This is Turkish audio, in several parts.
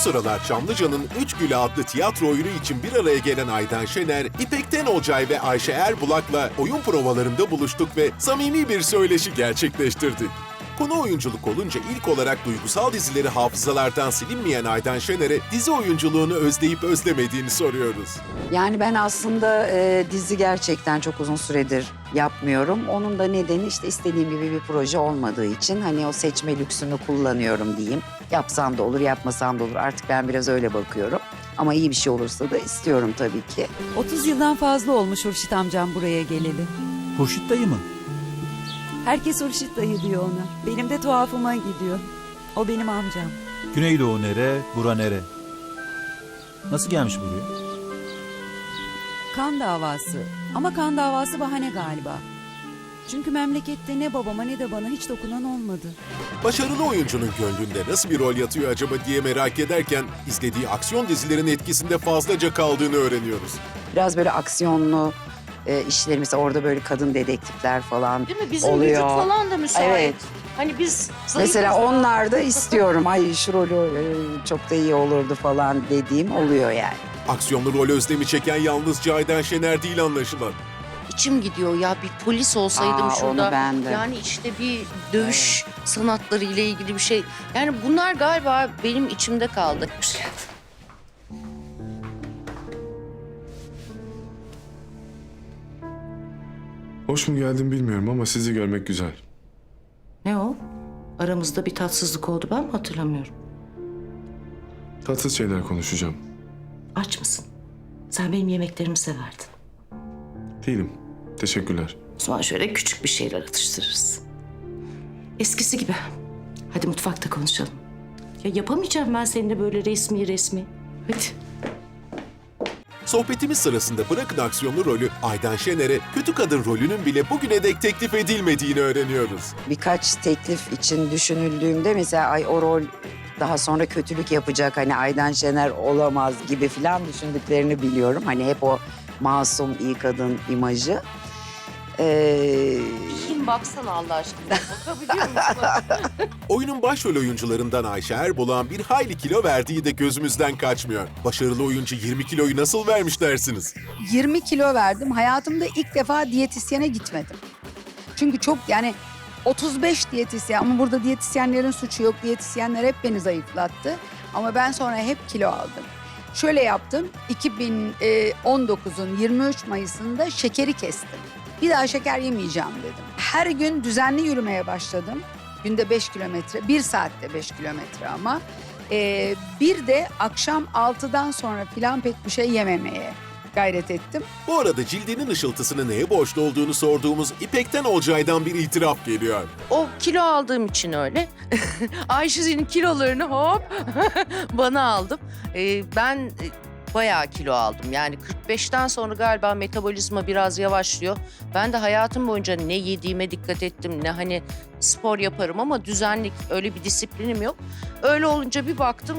sıralar Çamlıca'nın Üç Gülü adlı tiyatro oyunu için bir araya gelen Aydan Şener, İpek Tenolcay ve Ayşe Erbulak'la oyun provalarında buluştuk ve samimi bir söyleşi gerçekleştirdik. Konu oyunculuk olunca ilk olarak duygusal dizileri hafızalardan silinmeyen Aydan Şener'e dizi oyunculuğunu özleyip özlemediğini soruyoruz. Yani ben aslında e, dizi gerçekten çok uzun süredir yapmıyorum. Onun da nedeni işte istediğim gibi bir proje olmadığı için hani o seçme lüksünü kullanıyorum diyeyim. Yapsam da olur, yapmasam da olur. Artık ben biraz öyle bakıyorum. Ama iyi bir şey olursa da istiyorum tabii ki. 30 yıldan fazla olmuş Hurşit amcam buraya geleli. Hurşit dayı mı? Herkes Hurşit dayı diyor ona. Benim de tuhafıma gidiyor. O benim amcam. Güneydoğu nere, bura nere? Nasıl gelmiş buraya? Kan davası. Ama kan davası bahane galiba. Çünkü memlekette ne babama ne de bana hiç dokunan olmadı. Başarılı oyuncunun gönlünde nasıl bir rol yatıyor acaba diye merak ederken izlediği aksiyon dizilerin etkisinde fazlaca kaldığını öğreniyoruz. Biraz böyle aksiyonlu e, işleri mesela orada böyle kadın dedektifler falan Değil mi? Bizim oluyor. vücut falan da müsait. Evet. Hani biz zayıfız Mesela da. onlar da istiyorum. Ay şu rolü e, çok da iyi olurdu falan dediğim oluyor yani. Aksiyonlu rol özlemi çeken yalnızca Aydan Şener değil anlaşılan. İçim gidiyor ya bir polis olsaydım Aa, şurada. onu ben de. Yani işte bir dövüş sanatları ile ilgili bir şey. Yani bunlar galiba benim içimde kaldı. Hoş mu geldim bilmiyorum ama sizi görmek güzel. Ne o? Aramızda bir tatsızlık oldu ben mi hatırlamıyorum? Tatsız şeyler konuşacağım. Aç mısın? Sen benim yemeklerimi severdin. Değilim. Teşekkürler. O zaman şöyle küçük bir şeyler atıştırırız. Eskisi gibi. Hadi mutfakta konuşalım. Ya yapamayacağım ben seninle böyle resmi resmi. Hadi. Sohbetimiz sırasında bırakın aksiyonlu rolü Aydan Şener'e kötü kadın rolünün bile bugüne dek teklif edilmediğini öğreniyoruz. birkaç teklif için düşünüldüğümde mesela ay o rol daha sonra kötülük yapacak hani Aydan Şener olamaz gibi filan düşündüklerini biliyorum. Hani hep o masum iyi kadın imajı. Ee, Kim baksana Allah aşkına. Bakabiliyor musun? Oyunun başrol oyuncularından Ayşe Erbulak'ın bir hayli kilo verdiği de gözümüzden kaçmıyor. Başarılı oyuncu 20 kiloyu nasıl vermiş dersiniz? 20 kilo verdim. Hayatımda ilk defa diyetisyene gitmedim. Çünkü çok yani 35 diyetisyen ama burada diyetisyenlerin suçu yok. Diyetisyenler hep beni zayıflattı. Ama ben sonra hep kilo aldım. Şöyle yaptım. 2019'un 23 Mayıs'ında şekeri kestim. Bir daha şeker yemeyeceğim dedim. Her gün düzenli yürümeye başladım. Günde 5 kilometre, bir saatte 5 kilometre ama. Ee, bir de akşam 6'dan sonra filan pek bir şey yememeye gayret ettim. Bu arada cildinin ışıltısını neye borçlu olduğunu sorduğumuz İpek'ten Olcay'dan bir itiraf geliyor. O kilo aldığım için öyle. Ayşe'nin kilolarını hop bana aldım. Ee, ben e, bayağı kilo aldım. Yani 45'ten sonra galiba metabolizma biraz yavaşlıyor. Ben de hayatım boyunca ne yediğime dikkat ettim ne hani spor yaparım ama düzenlik öyle bir disiplinim yok. Öyle olunca bir baktım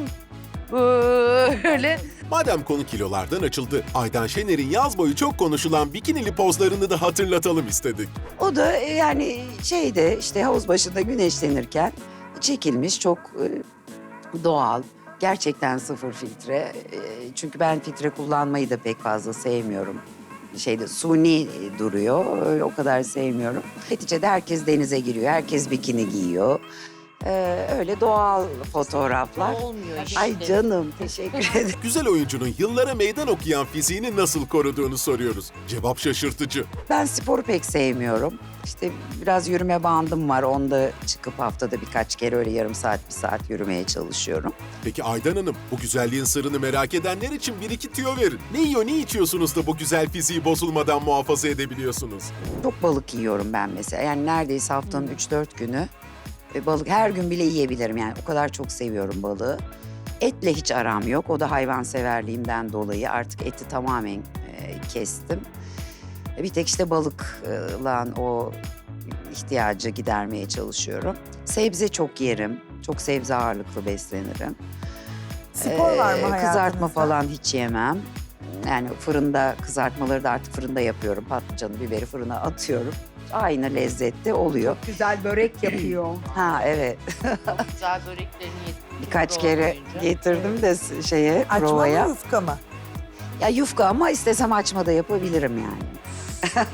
böyle Madem konu kilolardan açıldı, Aydan Şener'in yaz boyu çok konuşulan bikinili pozlarını da hatırlatalım istedik. o da e, yani şeyde işte havuz başında güneşlenirken çekilmiş çok e, doğal. Gerçekten sıfır filtre. E, Çünkü ben filtre kullanmayı da pek fazla sevmiyorum. Şeyde suni duruyor. O kadar sevmiyorum. Neticede herkes denize giriyor. Herkes bikini giyiyor. Ee, öyle doğal fotoğraflar. olmuyor işte. Ay canım teşekkür ederim. Güzel oyuncunun yıllara meydan okuyan fiziğini nasıl koruduğunu soruyoruz. Cevap şaşırtıcı. Ben sporu pek sevmiyorum. İşte biraz yürüme bandım var. Onda çıkıp haftada birkaç kere öyle yarım saat, bir saat yürümeye çalışıyorum. Peki Aydan Hanım, bu güzelliğin sırrını merak edenler için bir iki tüyo verin. Ne yiyor, ne içiyorsunuz da bu güzel fiziği bozulmadan muhafaza edebiliyorsunuz? Çok balık yiyorum ben mesela. Yani neredeyse haftanın 3-4 günü e, balık her gün bile yiyebilirim. Yani o kadar çok seviyorum balığı. Etle hiç aram yok. O da hayvanseverliğimden dolayı artık eti tamamen e, kestim. E, Bir tek işte balıkla o ihtiyacı gidermeye çalışıyorum. Sebze çok yerim. Çok sebze ağırlıklı beslenirim. Spor var mı Ee, hayatınızda? Kızartma falan hiç yemem. Yani fırında kızartmaları da artık fırında yapıyorum. Patlıcanı, biberi fırına atıyorum. Aynı lezzette oluyor. Güzel börek yapıyor. Ha evet. Çok güzel böreklerini yedim. Birkaç kere boyunca. getirdim de şeye Açma provaya. mı yufka mı? Ya yufka ama istesem açma da yapabilirim yani.